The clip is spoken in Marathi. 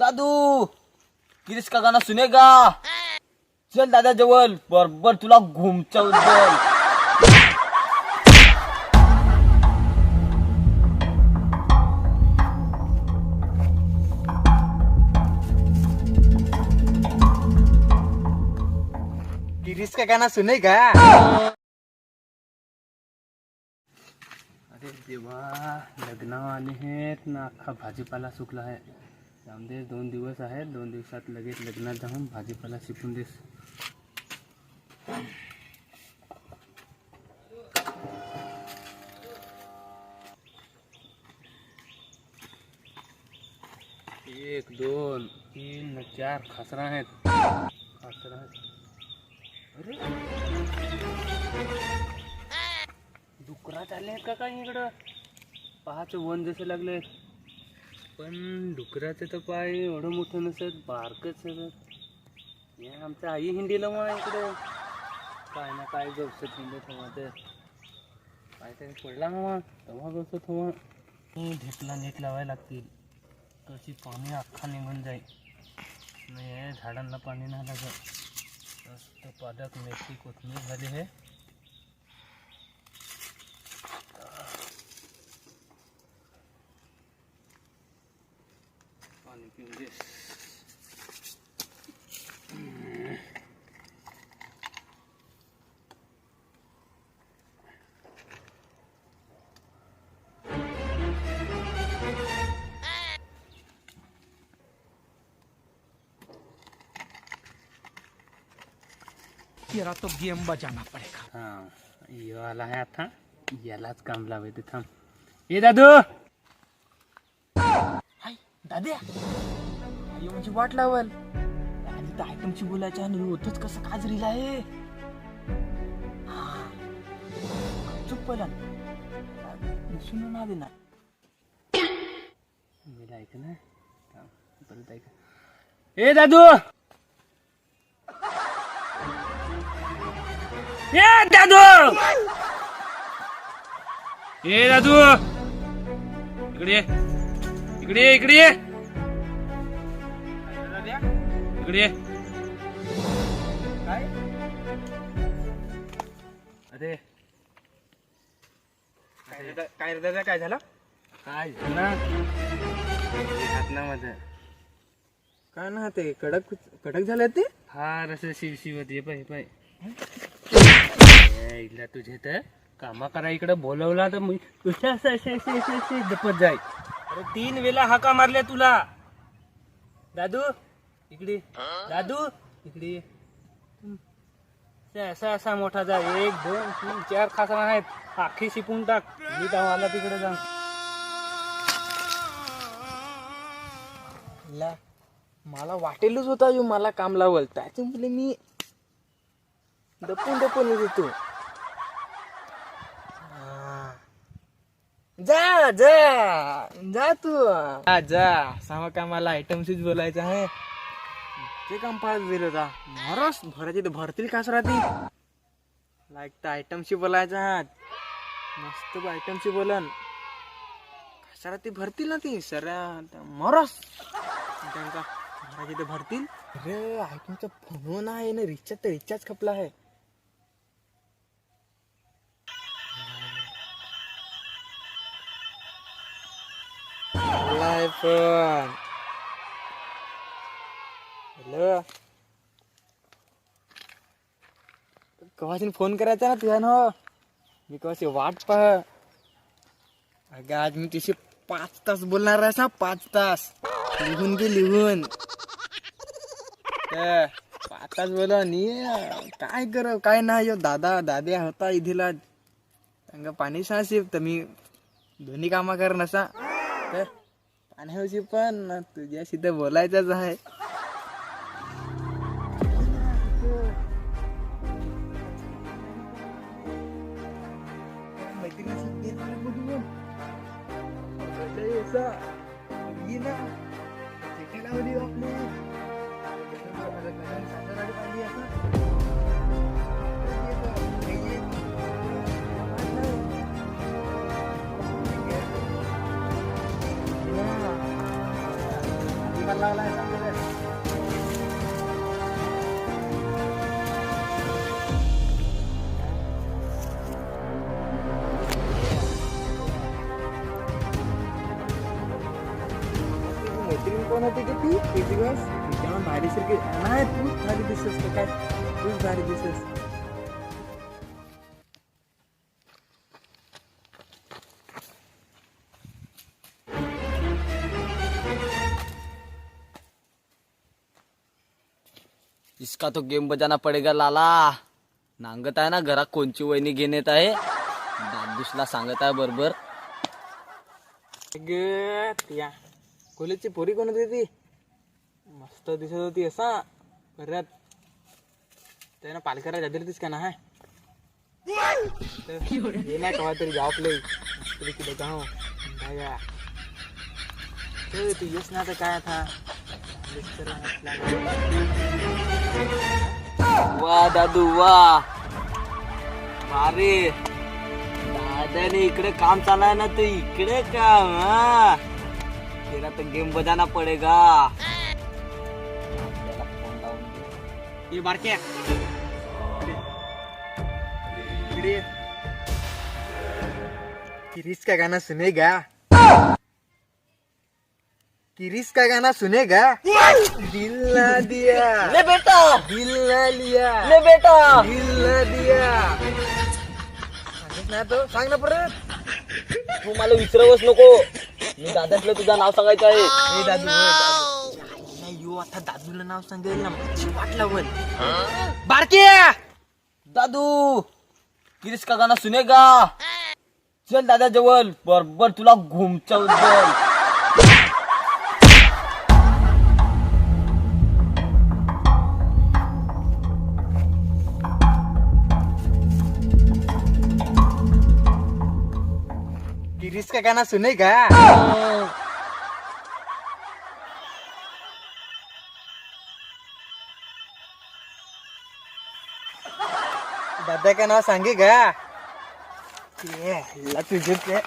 दादू किरीस का गाना सुनेगा चल दादा जवळ बरोबर तुला घुमचवल गिरीश का गाना सुने का? अरे देवा लग्न आले आहेत ना अख्खा भाजीपाला सुकला आहे. त्यामध्ये दोन दिवस आहेत. दोन दिवसात लगेच लग्नात जाऊन भाजीपाला शिकून देस. एक, दोन, तीन, चार खासरा आहेत. खासरा अरे! डुकरा चालले आहेत का इकडं? पहाचं वन जसं लागले पण डुकराचं तर पाय एवढं मोठं नसत बारकच सगळं हे आमचं आई हिंडीला मग इकडे. काय ना काय गवसत हिंडत हवा तर. काय तरी पडला मग तेव्हा गवसत हवा. हो, ढेकला नीट लावायला लागतील. तशी पाणी अख्खा निघून जाईल. नाही हे झाडांना पाणी नाही लागत. पादक मेथी कोथमीर झाली आहे पाणी this. तेरा तो गेम बजाना पडेगा हा यो आला आहे आता यालाच काम लावायचं थांब ये दादू दाद्या आई म्हणजे वाट लावल. आणि त्या आयटमची बोलायची आणि होतच कसं काजरीला आहे. चुप पहिला सुन ना दे ना मी ऐक ना. परत ऐक. ए दादू! ए दादू! ए दादू! इकडे इकडे इकडे इकडे ये. इकडे ये. अरे. काय रे दादा काय झालं? काय? ना. हातनामध्ये. काय ना ते कडक कडक झाले ते? फार असं शिवशिवत ये पाय पाय. इथला तुझे तर कामा करा इकडे बोलवला तर मी तुझ्या असं असे असे असे असे जपत जाय. अरे तीन वेळा हाका मारल्या तुला. दादू इकडे. दादू इकडे. असा असा मोठा जा. एक दोन तीन चार खासरा आहेत. आखी शिपून टाक. मी आला तिकडे जाऊन ला मला वाटेलच होता यो मला काम लावल त्याचे त्याच्यामुळे मी डपून डपून येत जा जा. जा तू. जा. सामा कामाला आयटमशीच बोलायचं आहे? ते काम पाहत दिलं होता. भरस भरायची तर भरतील कास राहते लाईक तर आयटमशी बोलायचं आहात. मस्त आयटमशी बोलन. कशाला ती भरतील ना ती सर. मरस त्यांचा भरायचे तर भरतील. अरे आयटमचा फोन आहे ना रिचार्ज तर रिचार्ज खपला आहे. आलाय पण कवाशी फोन करायचा ना तुझ्या ना हो. मी कवाशी वाट पाह. अगं आज मी तुझी पाच तास बोलणार आहे ना पाच तास. लिहून गे लिहून. तर पाच तास बोला नी. काय कर काय नाही यो दादा दाद्या होता इथेला अंग पाणी सांगशील तर मी दोन्ही कामा कर नसा तर पाण्याशी पण तुझ्याशी तर बोलायचंच आहे. लय असा ये ना चिठी लावली आपली सासरवाडी पाहिली असं. करायला लागलाय सांगतो तुझी मैत्रीण कोण होती की ती ते दिवस तेव्हा भारी सारखी नाही तूच भारी दिसस का काय तूच भारी दिसस इसका तो गेम बजाना पडेगा लाला। नांगत आहे ना घरात कोणची वहिनी घेऊन येत आहे दादूसला सांगत आहे बरोबर। ग त्या कॉलेजची पोरी कोण होती ती? मस्त दिसत होती असा. बऱ्यात. त्यानं पालकरा जादरतीस का ना ये नाही कवा तरी जाऊ प्ले तरी कुठे जाऊ. भाया ते तू येस ना तर काय था वा दादू वा. अरे दादाने इकडे काम चालाय ना तर इकडे काम हा. तेरा तर गेम बजाना पडेगा. ये बारक्या. किरीस का गाना सुनेगा? किरीस का गाना सुनेगा? दिल ना दिया. ले बेटा. दिल ना लिया. ले बेटा. दिल ना दिया ना तो. सांग ना परत. तू मला विसरवच नको. मी दादातलं तुझं नाव सांगायचं आहे. ए दादू ए दादू नाही यो आता दादूला नाव सांगेल ना माझी वाट लावल. बारक्या दादू! किरीस का गाना सुनेगा चल दादा जवळ बरोबर तुला घुमचवल का गाना सुनेगा दादा का नाव सांगेगा ये, ला तुझे ते